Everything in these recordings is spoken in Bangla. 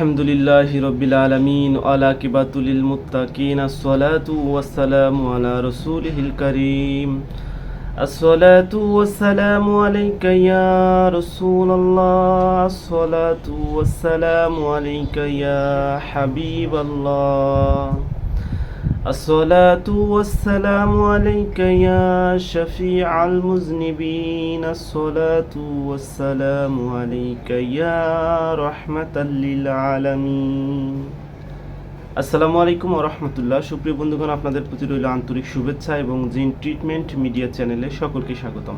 আলহামদুলিল্লাহ হিরবিল আলমিন আলাকিবাতুলিল মুত্তাকিন, আসসালাতু ওয়াসসালামু আলা রাসূলিহিল কারীম। আসসালাতু ওয়াসসালামু আলাইকা ইয়া রাসূলুল্লাহ। আসসালাতু ওয়াসসালামু আলাইকা ইয়া হাবিবাল্লাহ। الصلاة والسلام عليك يا شفيع المذنبين الصلاة والسلام عليك يا رحمة للعالمين আসসালামু আলাইকুম রহমতুল্লাহ সুপ্রিয় বন্ধুগণ আপনাদের প্রতি রইল আন্তরিক শুভেচ্ছা এবং জিন ট্রিটমেন্ট মিডিয়া চ্যানেলে সকলকে স্বাগতম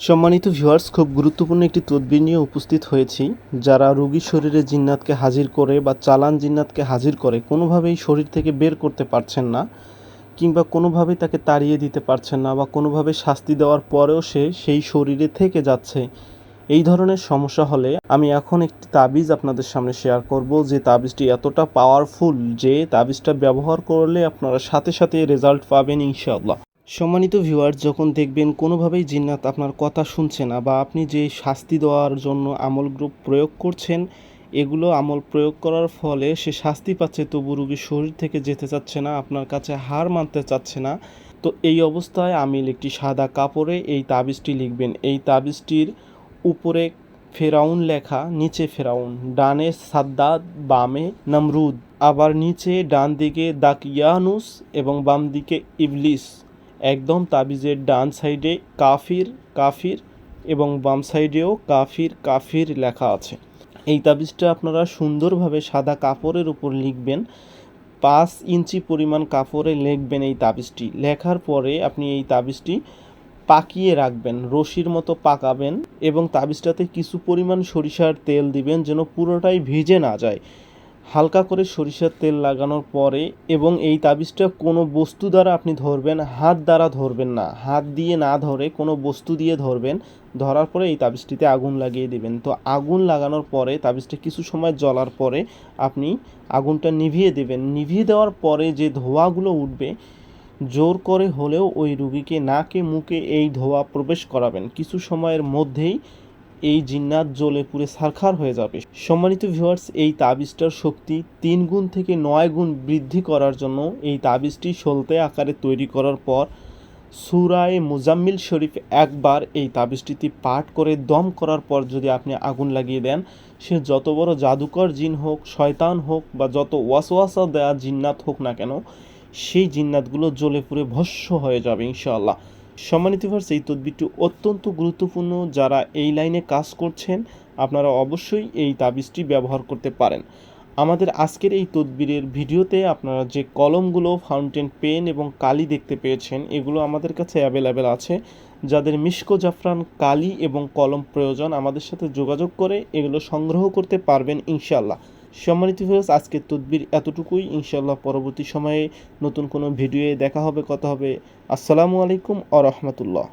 সম্মানিত ভিউয়ার্স খুব গুরুত্বপূর্ণ একটি তদবির নিয়ে উপস্থিত হয়েছি। যারা রোগীর শরীরে জিন্নাতকে হাজির করে বা চালান জিন্নাতকে হাজির করে, কোনোভাবেই শরীর থেকে বের করতে পারছেন না কিংবা কোনোভাবেই তাকে তাড়িয়ে দিতে পারছেন না বা কোনোভাবে শাস্তি দেওয়ার পরেও সে সেই শরীরে থেকে যাচ্ছে। এই ধরনের সমস্যা হলে আমি এখন একটি তাবিজ আপনাদের সামনে শেয়ার করব। যে তাবিজটি এতটা পাওয়ারফুল যে তাবিজটা ব্যবহার করলে আপনারা সাথে সাথে রেজাল্ট পাবেন ইনশাআল্লাহ। সম্মানিত ভিউয়ার যখন দেখবেন কোনোভাবেই জিন্নাত আপনার কথা শুনছে না বা আপনি যে শাস্তি দেওয়ার জন্য আমল গ্রুপ প্রয়োগ করছেন, এগুলো আমল প্রয়োগ করার ফলে সে শাস্তি পাচ্ছে, তবু রুগীর শরীর থেকে যেতে চাচ্ছে না, আপনার কাছে হার মানতে চাচ্ছে না। তো এই অবস্থায় আমিল একটি সাদা কাপড়ে এই তাবিজটি লিখবেন। এই তাবিজটির উপরে ফেরাউন লেখা, নিচে ফেরাউন, ডানে সাদ্দাদ, বামে নমরুদ, আবার নিচে ডান দিকে দাকিয়ানুস এবং বাম দিকে ইবলিস। একদম তাবিজের ডান সাইডে কাফির কাফির এবং বাম সাইডেও কাফির কাফির লেখা আছে। এই তাবিজটা আপনারা সুন্দরভাবে সাদা কাপড়ের উপর লিখবেন। পাঁচ ইঞ্চি পরিমাণ কাপড়ে লিখবেন এই তাবিজটি। লেখার পরে আপনি এই তাবিজটি পাকিয়ে রাখবেন, রশির মতো পাকাবেন এবং তাবিজটাতে কিছু পরিমাণ সরিষার তেল দিবেন যেন পুরোটাই ভিজে না যায়। হালকা করে সরিষার তেল লাগানোর পরে এবং এই তাবিজটা কোনো বস্তু দ্বারা আপনি ধরবেন, হাত দ্বারা ধরবেন না। হাত দিয়ে না ধরে কোনো বস্তু দিয়ে ধরবেন। ধরার পরে এই তাবিজটিতে আগুন লাগিয়ে দেবেন। তো আগুন লাগানোর পরে, তাবিজটা কিছু সময় জ্বলার পরে আপনি আগুনটা নিভিয়ে দেবেন। নিভিয়ে দেওয়ার পরে যে ধোঁয়াগুলো উঠবে, জোর করে হলেও ওই রুগীকে নাকে, মুখে এই ধোঁয়া প্রবেশ করাবেন। কিছু সময়ের মধ্যেই এই জিন্নাত জ্বলে পুড়ে সারখার হয়ে যাবে। সম্মানিত ভিউয়ার্স এই তাবিজটার শক্তি তিন গুণ থেকে নয় গুণ বৃদ্ধি করার জন্য এই তাবিজটি সলতে আকারে তৈরি করার পর সুরায় মুজাম্মিল শরীফ একবার এই তাবিজটিতে পাঠ করে দম করার পর যদি আপনি আগুন লাগিয়ে দেন, সে যত বড় জাদুকর জিন হোক, শয়তান হোক বা যত ওয়াসওয়াসা দেয়া জিন্নাত হোক না কেন, সেই জিন্নাতগুলো জ্বলে পুড়ে ভস্য হয়ে যাবে ইনশাআল্লাহ। সম্মানিত ভার্স এই তদবিরটি অত্যন্ত গুরুত্বপূর্ণ। যারা এই লাইনে কাজ করছেন, আপনারা অবশ্যই এই তাবিজটি ব্যবহার করতে পারেন। আমাদের আজকের এই তদবিরের ভিডিওতে আপনারা যে কলমগুলো, ফাউন্টেন পেন এবং কালি দেখতে পেয়েছেন, এগুলো আমাদের কাছে অ্যাভেলেবেল আছে। যাদের মিষ্কো জাফরান কালি এবং কলম প্রয়োজন, আমাদের সাথে যোগাযোগ করে এগুলো সংগ্রহ করতে পারবেন ইনশাল্লাহ সম্মানিত ভিউয়ার্স আজকের তদবির এতটুকুই। ইনশাল্লাহ পরবর্তী সময়ে নতুন কোনো ভিডিওয়ে দেখা হবে, কথা হবে। আসসালামু আলাইকুম আ রহমতুল্লাহ।